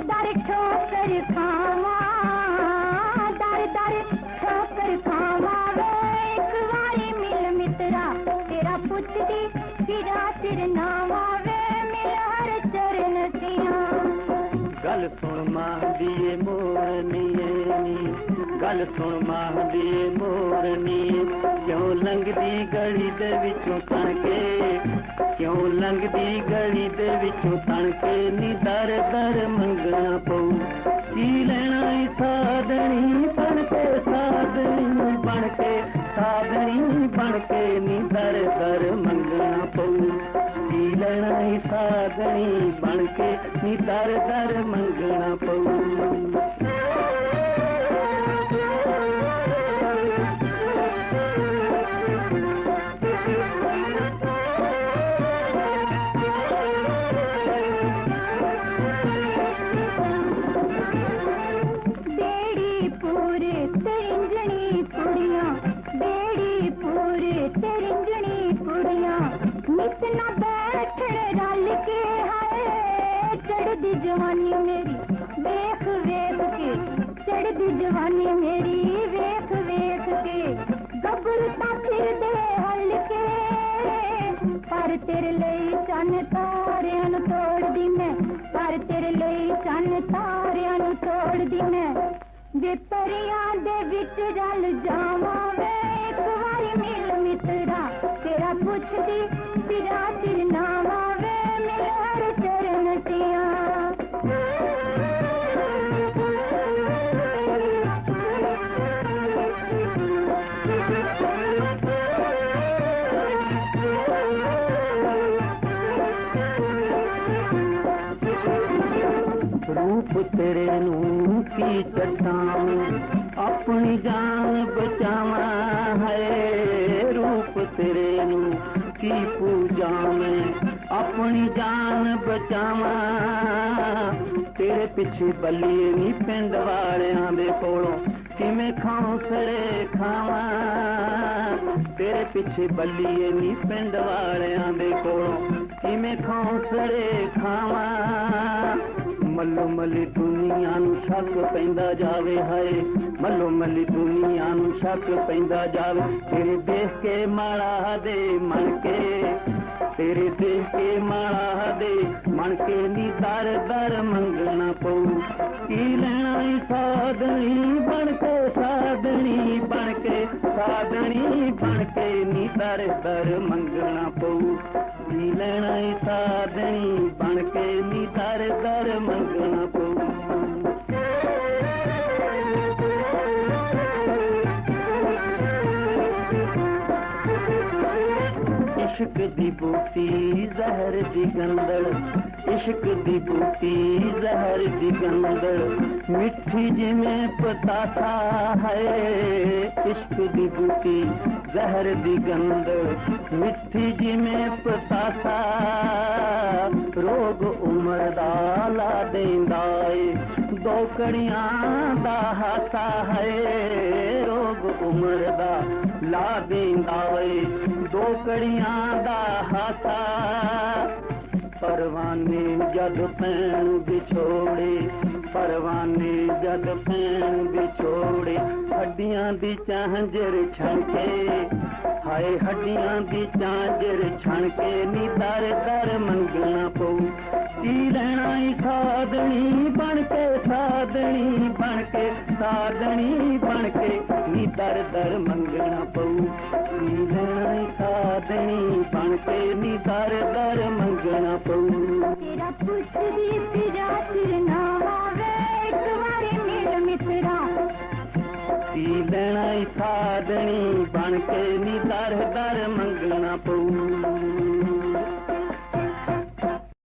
گل ماں ماند مورنی گل کو ماند مورنی جو لگتی گلی دن کے لگتی گلی دن کے در درم بن کے سارے در منگنا پور ਜਵਾਨੀ ਮੇਰੀ ਵੇਖ ਵੇਖ ਕੇ ਚੜਦੀ ਜਵਾਨੀ ਮੇਰੀ ਵੇਖ ਵੇਖ ਕੇ ਗੱਭਰੂ ਦੇ ਫਿਰਦੇ ਹਲਕੇ ਪਰ ਤੇਰੇ ਲਈ ਚੰਨ ਤਾਰਿਆਂ ਨੂੰ ਤੋੜਦੀ ਮੈਂ ਪਰ ਤੇਰੇ ਲਈ ਚੰਨ ਤਾਰਿਆਂ ਨੂੰ ਤੋੜਦੀ ਮੈਂ ਜੇ ਪਰਿਆਂ ਦੇ ਵਿੱਚ ਰਲ ਜਾਵਾਂ ਮੈਂ روپ ترے چٹان اپنی جان ہے روپ ترین کی پوجا میں پچھے بلی نی پنڈ والے کھاؤں سڑے کھاوا تیرے پچھے بلی پنڈ والے کو میں کڑے کھاوا ملو ملی دنیا شک پہ جے ہے ملو ملی دنیا شک پہ جائے تیر دیکھ کے ماڑا دے من کے تیرے کے ماڑا دے من کے نی در در منگنا پو کیلائی سا سادنی بن کے سادنی بن کے سادنی بن کے نی در در منگنا پو کیلائی سا سادنی بن کے عشق دی پوکھی زہر جی گندڑ عشق دی بوٹی زہر دی مگر مٹھی جی میں پتا تھا ہے عشق دی بوٹی زہر دی گند مٹھی جی میں پتا تھا روگ عمر دا لا دے دو کڑیاں دا دھا ہے روگ عمر دا لا دو کڑیاں دا ہاتھا جد پین بچھوڑی پروانی جد پین بچھوڑی ہڈیاں دی چانجر چھنکے کے ہڈیاں دی چانجر چھ کے نیتار گھر منگنا تیرنا سادنی بن کے سادنی بن کے سادنی بن کے میتر در منگنا پو تیر سادنی بنتے بھی سر در منگنا پونا سا دیں بن کے می سر در منگنا پو